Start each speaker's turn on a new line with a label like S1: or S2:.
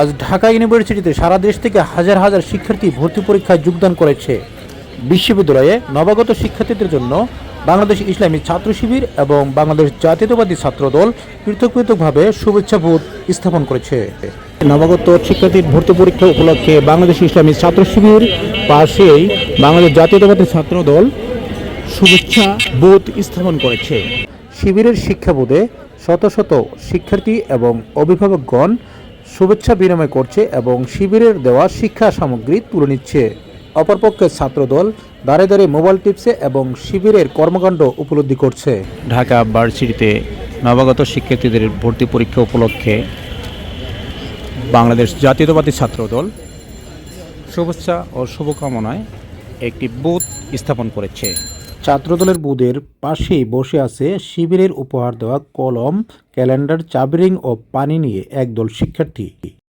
S1: আজ ঢাকা ইউনিভার্সিটিতে সারা দেশ থেকে হাজার হাজার শিক্ষার্থী ভর্তি পরীক্ষায় যোগদান করেছে। বিশ্ববিদ্যালয়ে নবাগত শিক্ষার্থীদের জন্য বাংলাদেশ ইসলামী ছাত্র শিবির এবং বাংলাদেশ জাতীয়তাবাদী ছাত্রদল পৃথক পৃথকভাবে শুভেচ্ছা ভোট স্থাপন করেছে। নবাগত শিক্ষার্থীর ভর্তি পরীক্ষা উপলক্ষে বাংলাদেশ ইসলামী ছাত্র শিবির পাশেই বাংলাদেশ জাতীয়তাবাদী ছাত্রদল শুভেচ্ছা বোধ স্থাপন করেছে। শিবিরের শিক্ষাবোধে শত শত শিক্ষার্থী এবং অভিভাবকগণ শুভেচ্ছা বিনিময় করছে এবং শিবিরের দেওয়া শিক্ষা সামগ্রী তুলে নিচ্ছে। অপরপক্ষে ছাত্রদল দাঁড়ে দাঁড়িয়ে মোবাইল টিপসে এবং শিবিরের কর্মকাণ্ড উপলব্ধি করছে। ঢাকা ভার্সিটিতে নবাগত শিক্ষার্থীদের ভর্তি পরীক্ষা উপলক্ষে বাংলাদেশ জাতীয়তাবাদী ছাত্রদল শুভেচ্ছা ও শুভকামনায় একটি বুথ স্থাপন করেছে। ছাত্রদলের বুধের পাশেই বসে আছে শিবিরের উপহার দেওয়া কলম, ক্যালেন্ডার, চাবিরিং ও পানি নিয়ে একদল শিক্ষার্থী।